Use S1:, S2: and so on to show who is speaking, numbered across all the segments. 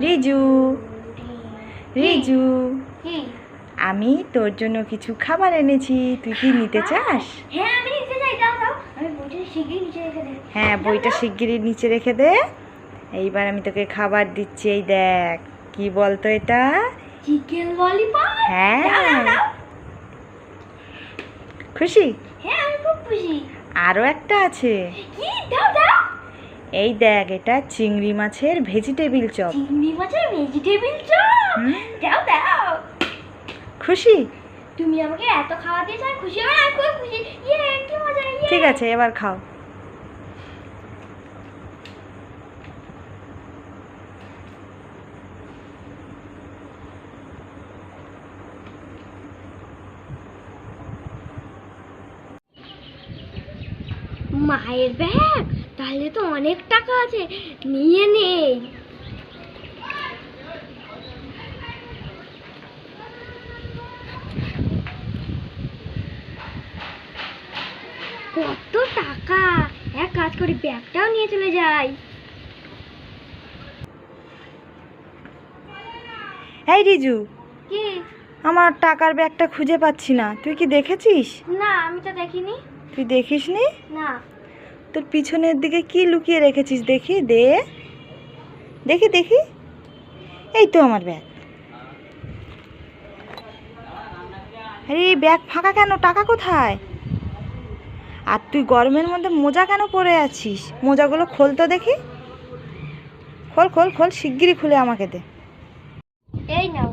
S1: রিজু। রিজু। আমি তোর জন্য কিছু খাবার এনেছি। তুই কি নিতে চাস?
S2: হ্যাঁ বইটা
S1: হ্যাঁ শিগগিরই নিচে রেখে দে। এইবার আমি তোকে খাবার দিচ্ছি এই দেখ। কি বলতো এটা?
S2: Chicken lollipop?
S1: হ্যাঁ। খুশি?
S2: হ্যাঁ আমি খুব খুশি।
S1: আরও একটা আছে।
S2: কি? দাও দাও।
S1: এই দেখ এটা চিংড়ি মাছের ভেজিটেবিল চপ
S2: চিংড়ি মাছের ভেজিটেবিল চপ দাও দাও
S1: খুশি?
S2: তুমি আমাকে এত খাওয়া দিয়েছ আমি খুশি হয়ে আমি খুব খুশি। ইয়ে কি মজা ইয়ে।
S1: ঠিক আছে এবার খাও।
S2: মায়ের ব্যাগ তাহলে তো অনেক টাকা আছে। নিয়ে নেই। কত টাকা? এক কাজ করি ব্যাগটাও নিয়ে চলে যাই।
S1: এই রিজু
S2: কি?
S1: আমার টাকার ব্যাগটা খুঁজে পাচ্ছি না। তুই কি দেখেছিস?
S2: না আমি তো দেখিনি।
S1: তুই দেখিসনি?
S2: না।
S1: তোর পিছনের দিকে কি লুকিয়ে রেখেছিস দেখি দে। দেখি দেখি। এই তো আমার ব্যাগ। আরে ব্যাগ ফাঁকা কেন? টাকা কোথায়? আর তুই গরমের মধ্যে মোজা কেন পরে আছিস? মোজাগুলো খোল তো দেখি। খোল খোল খোল শিগগিরই খুলে আমাকে দে।
S2: এই নাও।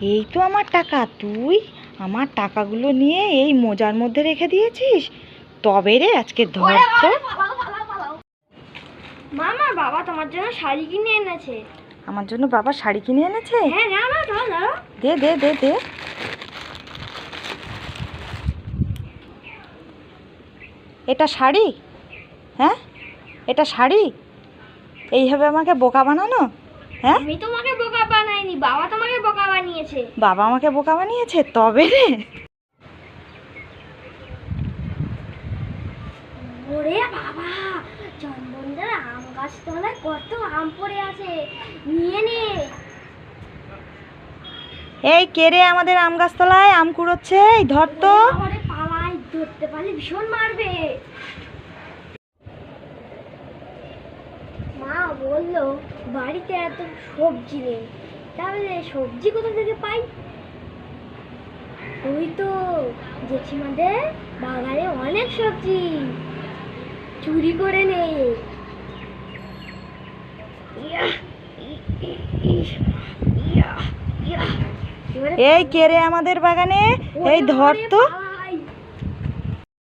S1: এই তো আমার টাকা। তুই আমার টাকাগুলো নিয়ে এই মোজার মধ্যে রেখে দিয়েছিস? তবে রে আজকে ধর তো।
S2: মামা বাবা তোমার জন্য শাড়ি কিনে এনেছে।
S1: আমার জন্য বাবা শাড়ি কিনে এনেছে?
S2: হ্যাঁ না না দাও দাও
S1: দে দে দে দে। এটা শাড়ি? হ্যাঁ? এটা শাড়ি? এইভাবে আমাকে বোকা বানানো? হ্যাঁ?
S2: আমি তোমাকে বোকা বানাইনি বাবা তোমাকে বোকা বানিয়েছে।
S1: বাবা আমাকে বোকা বানিয়েছে? তবে রে।
S2: ওরে বাবা চন্দনদার আম গাছ তলায় কত আম পড়ে আছে। নিয়ে নে।
S1: এই কে রে আমাদের আম গাছতলায় আম কুড়োচ্ছে? এই ধর তো।
S2: পালাই ধরতে পারলে ভীষণ মারবে। মা বলল বাড়িতে এত সবজি নেই তাহলে সবজি কোথা থেকে পাই? ওই তো জেঠিমাদের বাগানে অনেক সবজি। চুরি করে নে।
S1: এই কেরে আমাদের বাগানে? এই ধর তো।